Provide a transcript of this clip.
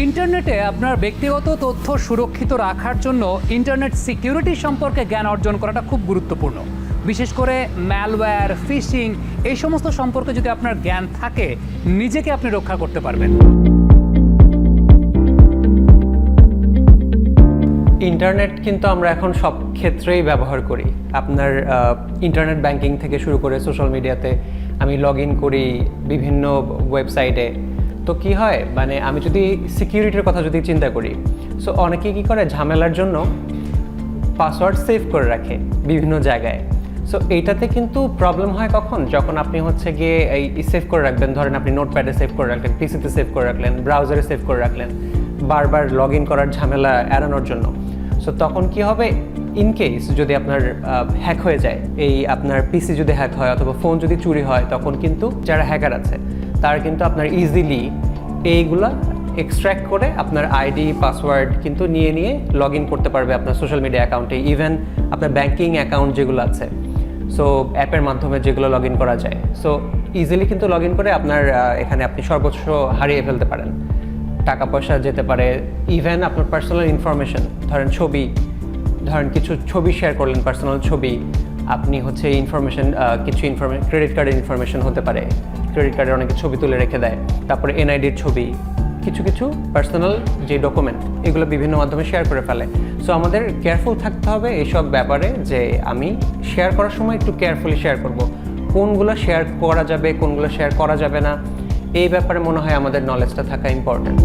ইন্টারনেটে আপনার ব্যক্তিগত তথ্য সুরক্ষিত রাখার জন্য ইন্টারনেট সিকিউরিটি সম্পর্কে জ্ঞান অর্জন করাটা খুব গুরুত্বপূর্ণ। বিশেষ করে ম্যালওয়্যার ফিশিং এই সমস্ত সম্পর্কে যদি আপনার জ্ঞান থাকে, নিজেকে আপনি রক্ষা করতে পারবেন। ইন্টারনেট কিন্তু আমরা এখন সব ক্ষেত্রেই ব্যবহার করি। আপনার ইন্টারনেট ব্যাংকিং থেকে শুরু করে সোশ্যাল মিডিয়াতে আমি লগ ইন করি বিভিন্ন ওয়েবসাইটে তো কি হয়? মানে আমি যদি সিকিউরিটির কথা যদি চিন্তা করি সো অনেকে কি করে? ঝামেলার জন্য পাসওয়ার্ড সেভ করে রাখে বিভিন্ন জায়গায়। সো এইটাতে কিন্তু প্রবলেম হয় কখন? যখন আপনি হচ্ছে গিয়ে এই সেভ করে রাখবেন, ধরেন আপনি নোটপ্যাডে সেভ করে রাখলেন পিসিতে সেভ করে রাখলেন ব্রাউজারে সেভ করে রাখলেন, বারবার লগ ইন করার ঝামেলা এড়ানোর জন্য। সো তখন কি হবে? ইন কেস যদি আপনার হ্যাক হয়ে যায়, এই আপনার পিসি যদি হ্যাক হয় অথবা ফোন যদি চুরি হয়, তখন কিন্তু যারা হ্যাকার আছে তারা কিন্তু আপনার ইজিলি এইগুলা এক্সট্র্যাক্ট করে আপনার আইডি পাসওয়ার্ড কিন্তু নিয়ে নিয়ে লগ ইন করতে পারবে আপনার সোশ্যাল মিডিয়া অ্যাকাউন্টে ইভেন আপনার ব্যাংকিং অ্যাকাউন্ট যেগুলো আছে। সো অ্যাপের মাধ্যমে যেগুলো লগ ইন করা যায়। সো ইজিলি কিন্তু লগ ইন করে আপনার এখানে আপনি সর্বোচ্চ হারিয়ে ফেলতে পারেন। টাকা পয়সা যেতে পারে। ইভেন আপনার পার্সোনাল ইনফরমেশন ধরেন ছবি, ধরেন কিছু ছবি শেয়ার করলেন পার্সোনাল ছবি, আপনি হচ্ছে ইনফরমেশন কিছু ইনফরমেশন ক্রেডিট কার্ডের ইনফরমেশন হতে পারে। ক্রেডিট কার্ডের অনেকে ছবি তুলে রেখে দেয়, তারপরে এনআইডির ছবি, কিছু কিছু পার্সোনাল যে ডকুমেন্ট এগুলো বিভিন্ন মাধ্যমে শেয়ার করে ফেলে। সো আমাদের কেয়ারফুল থাকতে হবে এইসব ব্যাপারে যে আমি শেয়ার করার সময় একটু কেয়ারফুলি শেয়ার করব। কোনগুলো শেয়ার করা যাবে, কোনগুলো শেয়ার করা যাবে না, এই ব্যাপারে মনে হয় আমাদের নলেজটা থাকা ইম্পর্ট্যান্ট